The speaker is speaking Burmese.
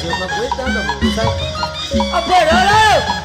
ကြတဲ့ကျွန်မကွေးတန်းတော်ကိုဆိုင်အဖေရောလို့